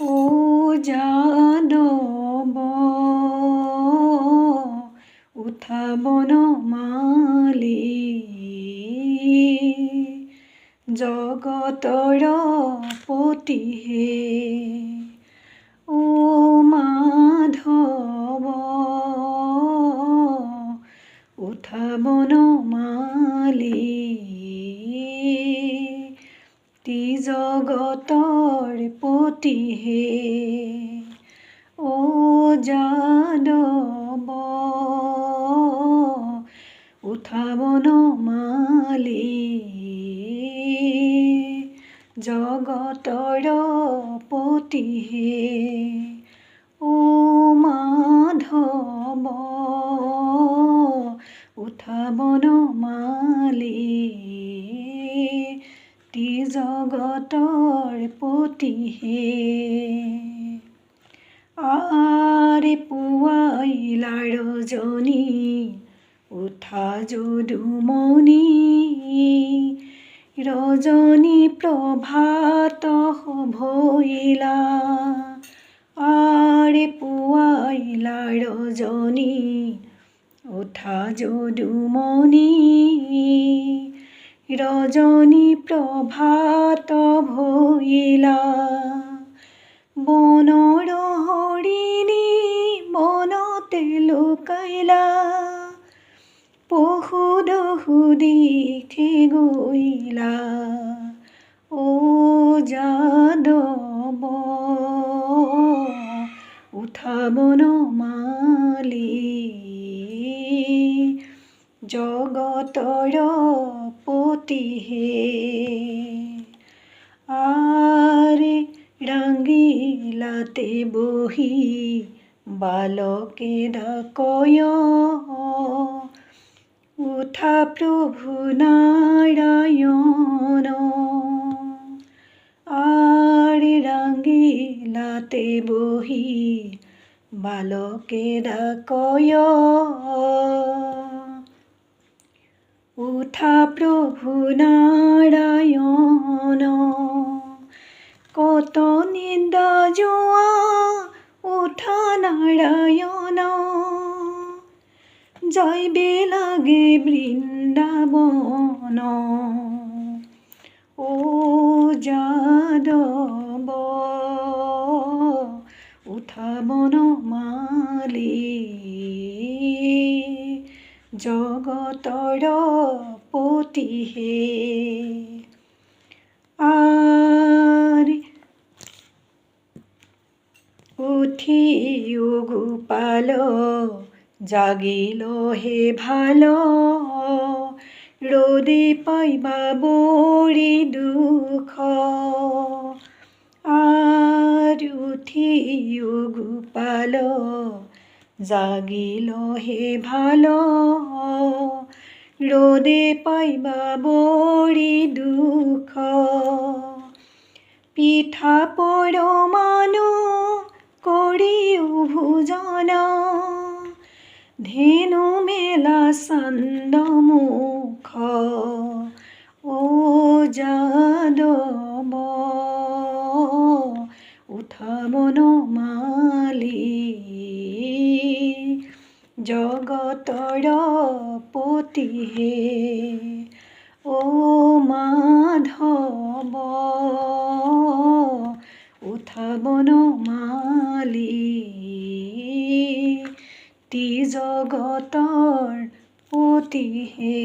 পূজা দব উঠাবন মালি জগতৰ পতিহে ও মাধৱ উঠাবন মালী প্ৰতি জগতৰ পতিহে অ যাদৱ উঠাব নমালি। জগতৰ পতিহে জগতৰ পতিহে আৰে পুৱাইলা ৰজনী উঠা যদুমণি ৰজনী প্ৰভাত ভৈলা আৰে পুৱাইলা ৰজনী উঠা যদুমণি ৰজনী প্ৰভাত ভৈলা বনৰ হৰিণী বনতে লুকাইলা। পশু দহু দিশে গৈলা ও যাদৱ উঠাবন মালি জগতৰ পতিহে আৰে ৰাঙ্গিলাতে বহি বালকে ডাকয় উঠা প্রভু নারায়ণ আর রাঙ্গিলাতে বহি বালকে ডাকয় উঠা প্রভু নারায়ণ কত নিন্দা জোয়া উঠা নারায়ণ যাইবে লাগে বৃন্দাবন ও যাদৱ উঠাবন মালি জগতৰ পতিহে আৰে উঠিও গোপাল জাগিল হে ভালো। রোদে পাইবা বড়ি দুঃখ। আর উঠিও গোপাল জাগিল হে ভালো, রোদে পাইবা বড়ি দুঃখ। পিঠা পৰমানু কৰিও ভোজন। ধেনু মেলা চন্দমুখ ও জগতৰ পতিহে ও মাধৱ উঠাবন মালি তি জগতৰ পতিহে।